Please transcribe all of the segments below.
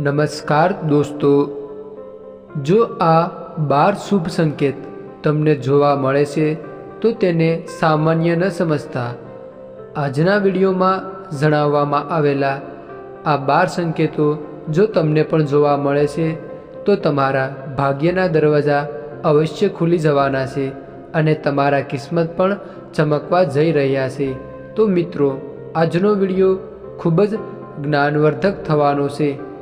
નમસ્કાર દોસ્તો. જો આ બાર શુભ સંકેત તમને જોવા મળે છે, તો તેને સામાન્ય ન સમજતા. આજના વિડીયોમાં જણાવવામાં આવેલા આ બાર સંકેતો જો તમને પણ જોવા મળે છે, તો તમારા ભાગ્યના દરવાજા અવશ્ય ખુલી જવાના છે અને તમારા કિસ્મત પણ ચમકવા જઈ રહ્યા છે. તો મિત્રો, આજનો વીડિયો ખૂબ જ જ્ઞાનવર્ધક થવાનો છે.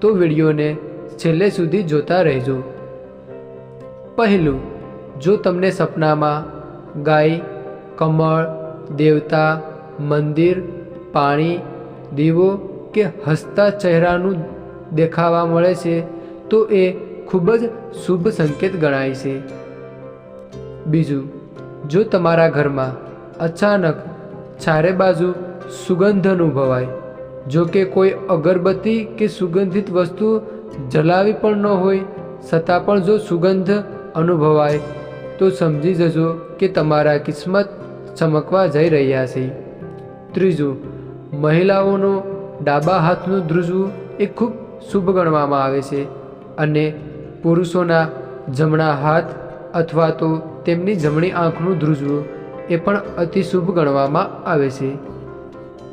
તો વિડીયોને છેલ્લે સુધી જોતા રહેજો. પહેલું, જો તમને સપનામાં ગાય, કમળ, દેવતા, મંદિર, પાણી, દીવો કે હસતા ચહેરાનું દેખાવા મળે છે, તો એ ખૂબ જ શુભ સંકેત ગણાય છે. બીજું, જો તમારા ઘરમાં અચાનક ચારે બાજુ સુગંધ અનુભવાય જો કે કોઈ અગરબત્તી કે સુગંધિત વસ્તુ જલાવી પણ ન હોય, છતાં પણ જો સુગંધ અનુભવાય, તો સમજી જજો કે તમારા કિસ્મત ચમકવા જઈ રહ્યા છે. ત્રીજું, મહિલાઓનો ડાબા હાથનું ધ્રુજવું એ ખૂબ શુભ ગણવામાં આવે છે અને પુરુષોના જમણા હાથ અથવા તો તેમની જમણી આંખનું ધ્રુજવું એ પણ અતિ શુભ ગણવામાં આવે છે.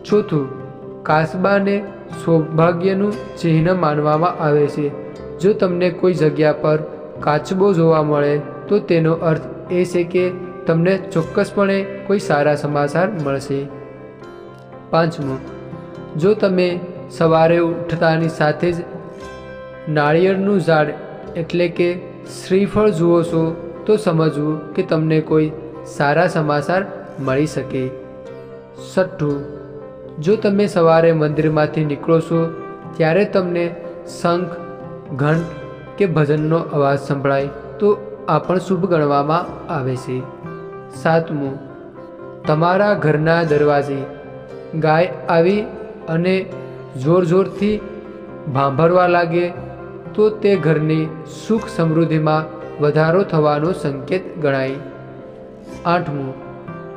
ચોથું કાસબાને સૌભાગ્યનું ચિહ્ન માનવામાં આવે છે. જો તમને કોઈ જગ્યા પર કાચબો જોવા મળે, તો તેનો અર્થ એ છે કે તમને ચોક્કસપણે કોઈ સારા સમાચાર મળશે. પાંચમું, જો તમે સવારે ઉઠતાની સાથે જ નાળિયેરનું ઝાડ, એટલે કે શ્રીફળ જુઓ છો, તો સમજવું કે તમને કોઈ સારા સમાચાર મળી શકે. છઠ્ઠું જો તમે સવારે મંદિરમાંથી નીકળો છો, ત્યારે તમને શંખ, ઘંટ કે ભજનનો અવાજ સંભળાય, તો આ પણ શુભ ગણવામાં આવે છે. સાતમું, તમારા ઘરના દરવાજે ગાય આવી અને જોર જોરથી ભાંભરવા લાગે, તો તે ઘરની સુખ સમૃદ્ધિમાં વધારો થવાનો સંકેત ગણાય. આઠમું,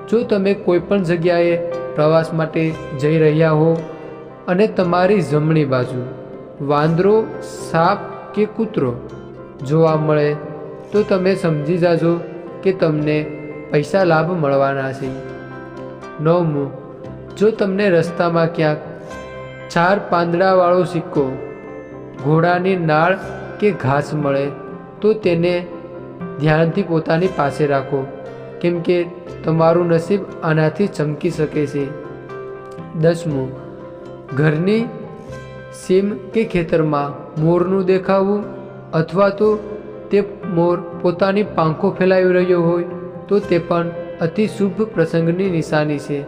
જો તમે કોઈપણ જગ્યાએ પ્રવાસ માટે જઈ રહ્યા હો અને તમારી જમણી બાજુ વાંદરો, સાપ કે કૂતરો જોવા મળે, તો તમે સમજી જાજો કે તમને પૈસા લાભ મળવાના છે. નવમું, જો તમને રસ્તામાં ક્યાંક ચાર પાંદડાવાળો સિક્કો, ઘોડાની નાળ કે ઘાસ મળે, તો તેને ધ્યાનથી પોતાની પાસે રાખો. કેમ કે તમારું નસીબ આનાથી ચમકી શકે છે. દસમું, ઘરની સીમ કે ખેતરમાં મોરનું દેખાવું અથવા તો તે મોર પોતાની પાંખો ફેલાવી રહ્યો હોય તો તે પણ અતિ શુભ પ્રસંગની નિશાની છે.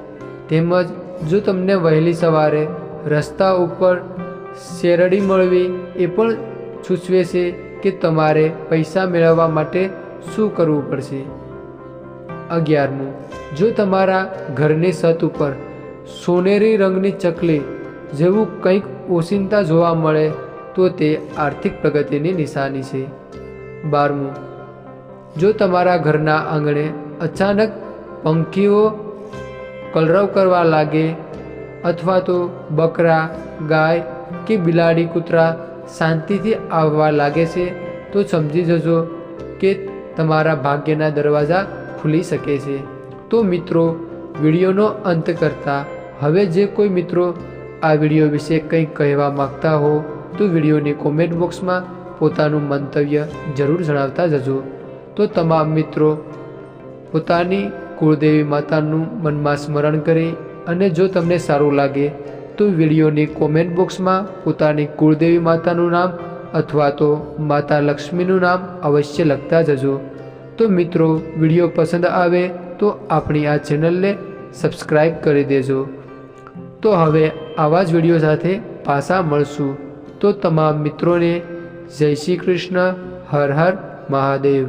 તેમજ જો તમને વહેલી સવારે રસ્તા ઉપર શેરડી મળવી એ પણ સૂચવે છે કે તમારે પૈસા મેળવવા માટે શું કરવું પડશે? અગિયારમું. જો તમારા ઘરની છત ઉપર સોનેરી રંગની ચકલી જેવું કંઈક ઓચિંતા જોવા મળે, તો તે આર્થિક પ્રગતિની નિશાની છે. બારમું. જો તમારા ઘરના આંગણે અચાનક પંખીઓ કલરવ કરવા લાગે અથવા તો બકરા, ગાય કે બિલાડી કૂતરા શાંતિથી આવવા લાગે છે, તો સમજી જજો કે તમારા ભાગ્યના દરવાજા ખુલી શકે છે. તો મિત્રો, વિડીયોનો અંત કરતાં હવે જે કોઈ મિત્રો આ વીડિયો વિશે કંઈક કહેવા માગતા હો, તો વિડીયોની કોમેન્ટ બોક્સમાં પોતાનું મંતવ્ય જરૂર જણાવતા જજો. તો તમામ મિત્રો, પોતાની કુળદેવી માતાનું મનમાં સ્મરણ કરી અને જો તમને સારું લાગે, તો વિડીયોની કોમેન્ટ બોક્સમાં પોતાની કુળદેવી માતાનું નામ અથવા તો માતા લક્ષ્મીનું નામ અવશ્ય લખતા જજો. તો મિત્રો, વીડિયો પસંદ આવે તો આપણી આ ચેનલને સબસ્ક્રાઈબ કરી દેજો. તો હવે આવા જ વીડિયો સાથે પાછા મળશું. તો તમામ મિત્રોને જય શ્રી કૃષ્ણ, હર હર મહાદેવ.